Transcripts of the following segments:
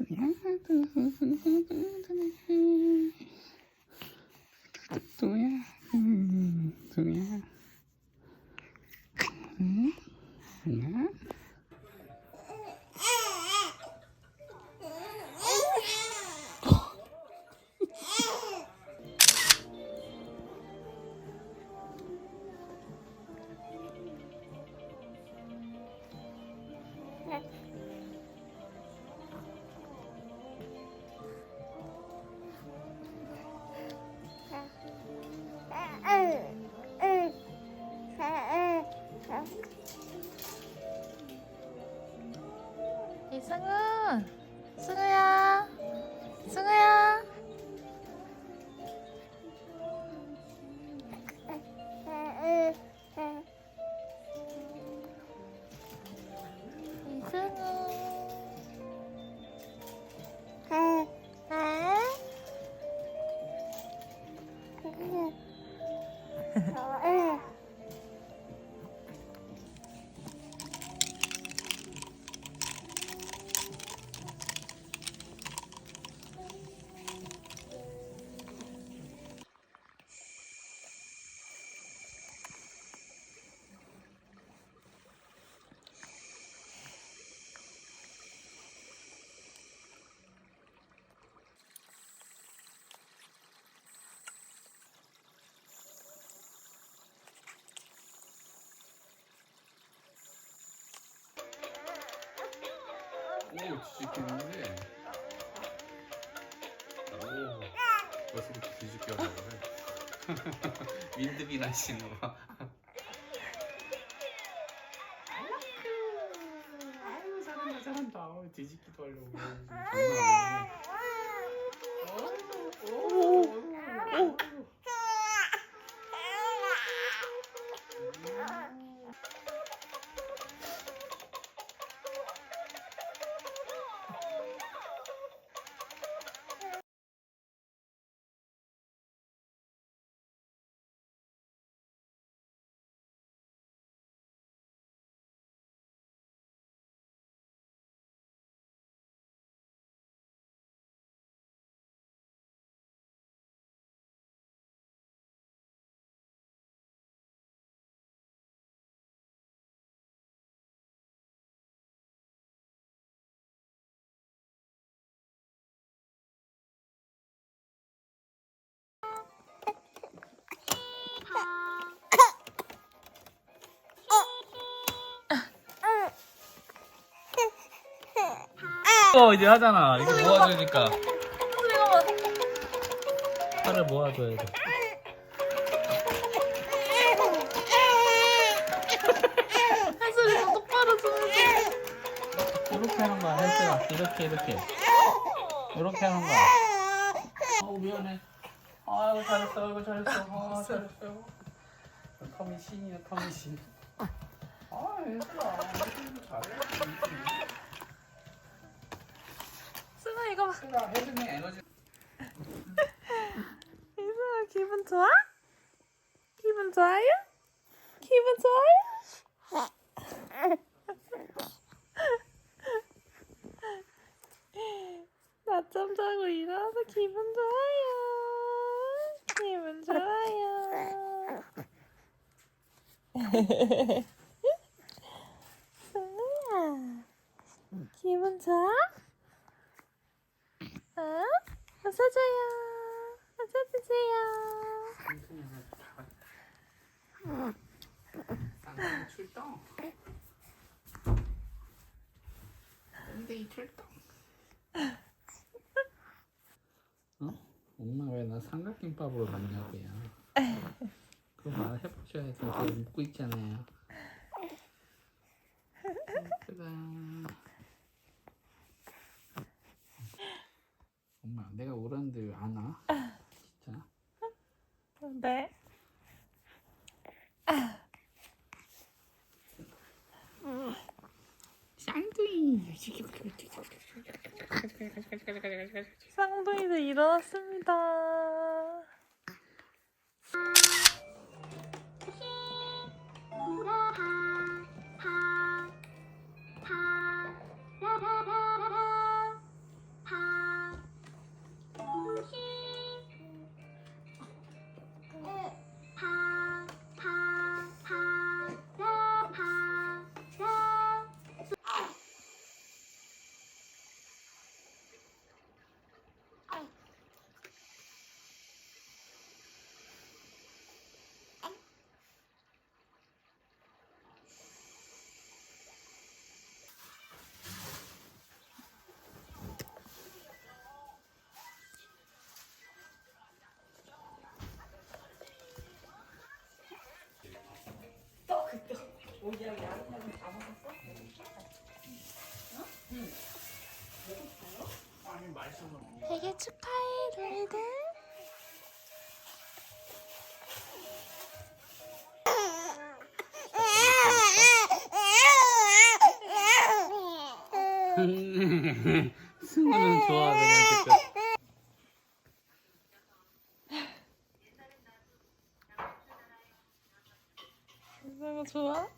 Okay. 뒤집히는데. 오, 벌써 이렇게 뒤집게 하는 거를. 윈드비 나시는 거. 어 이제 하잖아. 이거 모아주니까 팔을 모아줘야 돼. 똑바로. 이렇게 하는 거야, 헬스가. 이렇게 이렇게. 이렇게 하는 거야. 아우 미안해. 아이고 잘했어, 아이고 잘했어. 아 잘했어요. 터미 신이야, 터미 신. 아 헬스야, 헬스 잘해. 이거 봐. 에너지. 이승우 기분 좋아? 기분 좋아요? 기분 좋아요? 낮잠 자고 일어나서 기분 좋아요. 기분 좋아요. 승우야, 기분 좋아? 어? 웃어줘요. 출동. 쌍둥이 출동. 어? 엄마 왜 나 삼각김밥으로 만냐고요? 그거 말 해보셔야지. 그거 묻고 있잖아요. 엄마 내가 울었는데 왜 안 와? 진짜? 네. 고기하고 양파하고 다 먹었어? 아니 맛있어서 되게 축하해 너희들 승우는 좋아 그냥 그때 승우 좋아?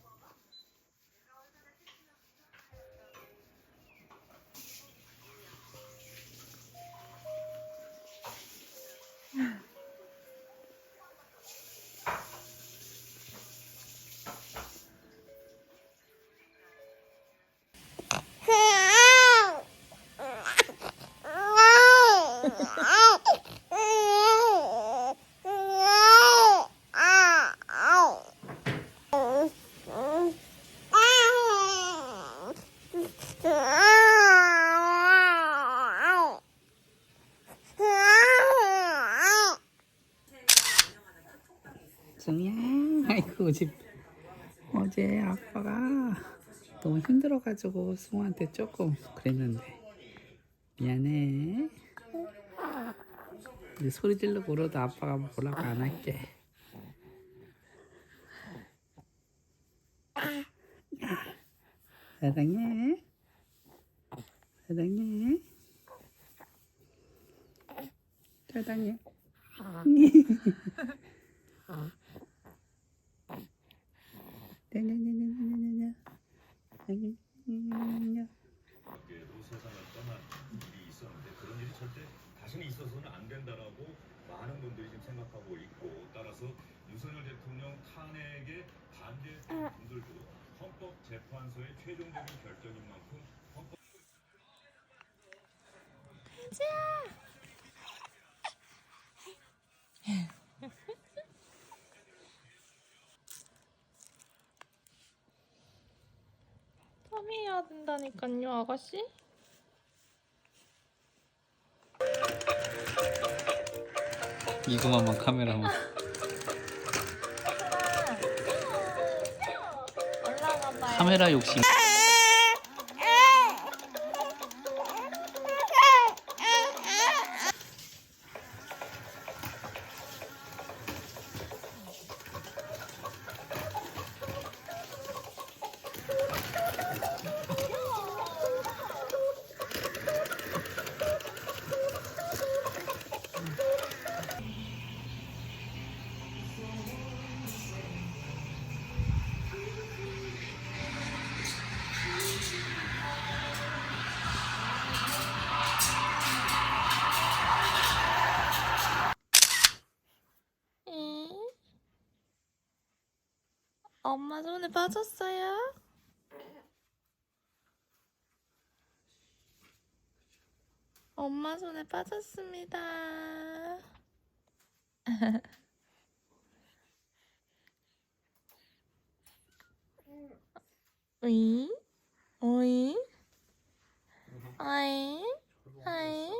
승우야 아이고 집 어제 아빠가 너무 힘들어가지고 승우한테 조금 그랬는데. 미안해 이제 소리 지르고 울어도 아빠가 뭐라고 안 할게. 사랑해. 사랑해. 사랑해 탐해야 된다니까요, 아가씨. 이거만만 카메라만 올라가 봐요. 카메라 욕심 엄마 손에 빠졌어요? 엄마 손에 빠졌습니다. 어이? 어이? 어이? 어이?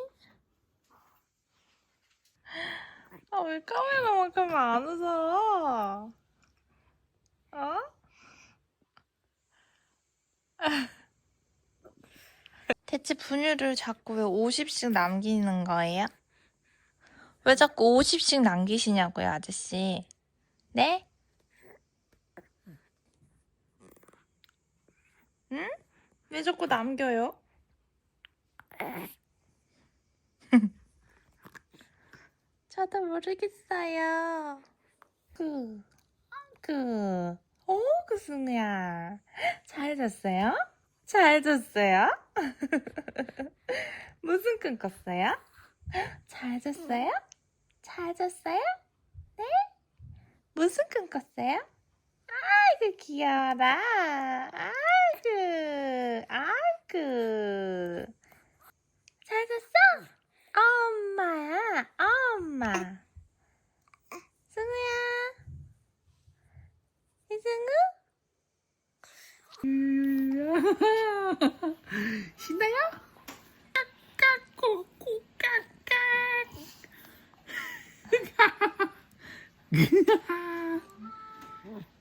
아, 왜 카메라만큼은 안 웃어? 어? 대체 분유를 자꾸 왜 50씩 남기는 거예요? 왜 자꾸 50씩 남기시냐고요, 아저씨? 네? 응? 왜 자꾸 남겨요? 저도 모르겠어요. 그, 그, 어, 그 승우야. 잘 잤어요? 잘 잤어요? 무슨 꿈 꿨어요? 잘 잤어요? 잘 잤어요? 네? 무슨 꿈 꿨어요? 아이고, 귀여워라. 아이고,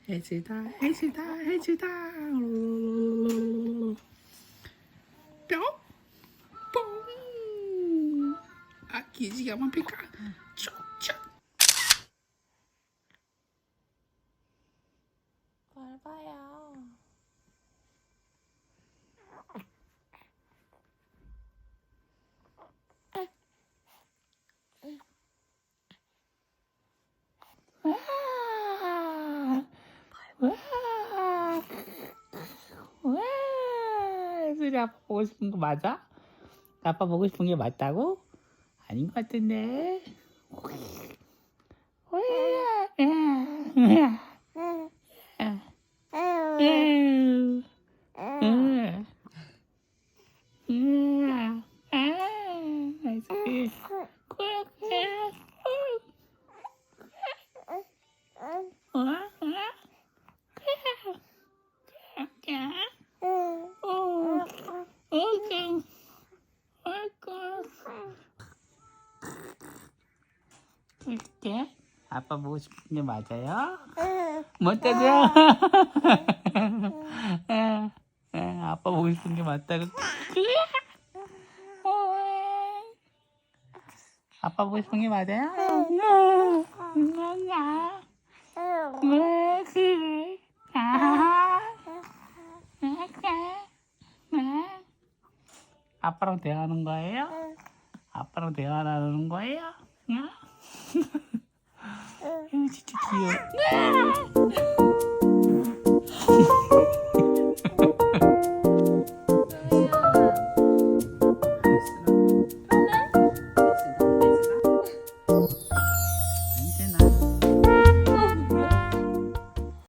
é te dar, é te Aqui já é uma picada. Tchau. 아빠 보고 싶은 거 맞아? 아빠 보고 싶은 게 맞다고? 아닌 것 같은데. 이렇게 아빠 보고 싶은 게 맞아요? 못하죠? 예, 예, 아빠 보고 싶은 게 맞다고. 아빠 보고 싶은 게 맞아요? 왜 그래? 아, 아빠랑 대화하는 거예요? 아빠랑 대화 나누는 거예요? 응? 진짜 귀여워.